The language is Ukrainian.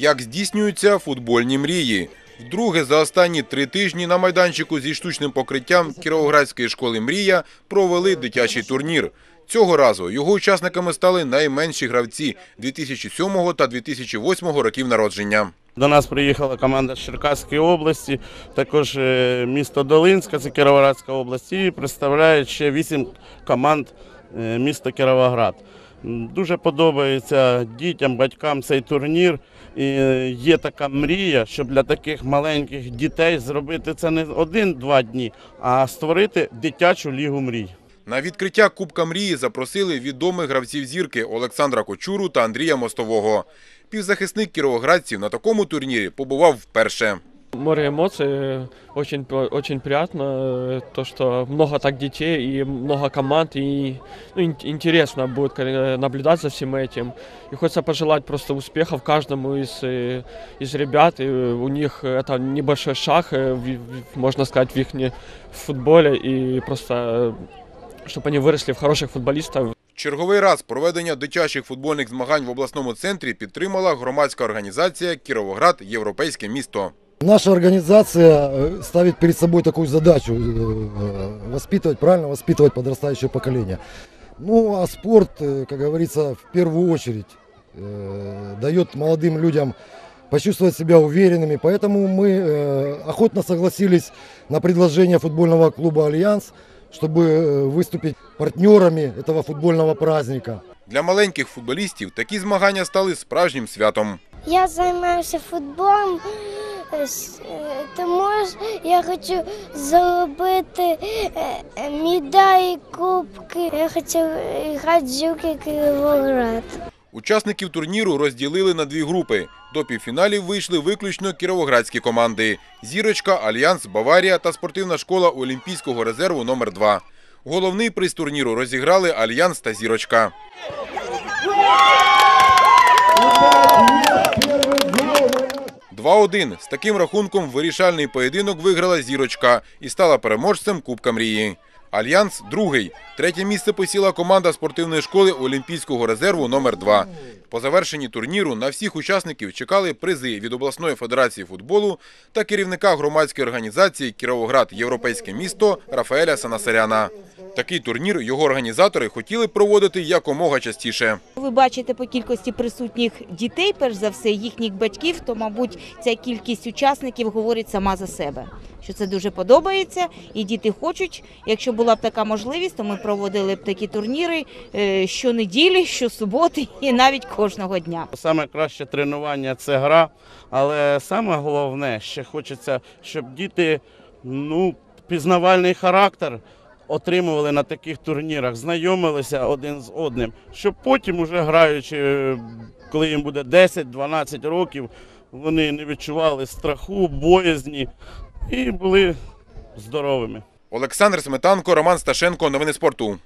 Як здійснюються футбольні мрії? Вдруге за останні три тижні на майданчику зі штучним покриттям Кіровоградської школи Мрія провели дитячий турнір. Цього разу його учасниками стали найменші гравці 2007 та 2008 років народження. До нас приїхала команда з Черкаської області, також е, місто Долинська, це Кіровоградська область, і представляють ще вісім команд е, міста Кіровоград. Дуже подобається дітям, батькам цей турнір. І є така мрія, щоб для таких маленьких дітей зробити це не один-два дні, а створити дитячу лігу мрій. На відкриття Кубка мрії запросили відомих гравців зірки Олександра Кочуру та Андрія Мостового. Півзахисник кіровоградців на такому турнірі побував вперше. Море эмоций, очень, очень приятно, э, то, что много так детей и много команд, и ну, ин- интересно будет э, наблюдать за всем этим. И хочется пожелать просто успехов каждому из, э, из ребят, и э, у них это небольшой шаг, э, в- в- можно сказать, в их футболе, и просто чтобы они выросли в хороших футболистов, Черговий раз проведення дитячих футбольних змагань в обласному центрі підтримала громадська організація Кіровоград Європейське місто. Наша организация э, ставит перед собой такую задачу э, воспитывать, правильно воспитывать подрастающее поколение. Ну, а спорт, э, как говорится, в первую очередь э, дает молодым людям почувствовать себя уверенными. Поэтому мы э, охотно согласились на предложение футбольного клуба «Альянс», чтобы э, выступить партнерами этого футбольного праздника. Для маленьких футболістів такі змагання стали справжнім святом. Я займаюся футболом, е, с- е, тому я хочу заробити е, е, медалі, кубки. Я хочу грати Жуки Києвоград. Учасників турніру розділили на дві групи. До півфіналів вийшли виключно кіровоградські команди: Зірочка, Альянс, Баварія та спортивна школа Олімпійського резерву номер 2 Головний приз турніру розіграли Альянс та Зірочка. Два-один. З таким рахунком вирішальний поєдинок виграла Зірочка і стала переможцем Кубка мрії. Альянс другий. Третє місце посіла команда спортивної школи Олімпійського резерву номер 2 По завершенні турніру на всіх учасників чекали призи від обласної федерації футболу та керівника громадської організації Кіровоград Європейське місто Рафаеля Санасаряна. Такий турнір його організатори хотіли проводити якомога частіше. Ви бачите по кількості присутніх дітей, перш за все, їхніх батьків, то, мабуть, ця кількість учасників говорить сама за себе. Що це дуже подобається, і діти хочуть. Якщо була б така можливість, то ми проводили б такі турніри е, щонеділі, щосуботи і навіть кожного дня. Саме краще тренування це гра, але саме головне, ще хочеться, щоб діти ну, пізнавальний характер отримували на таких турнірах, знайомилися один з одним, щоб потім, уже граючи, е, коли їм буде 10-12 років, вони не відчували страху, боязні і були здоровими. Олександр Сметанко, Роман Сташенко. Новини спорту.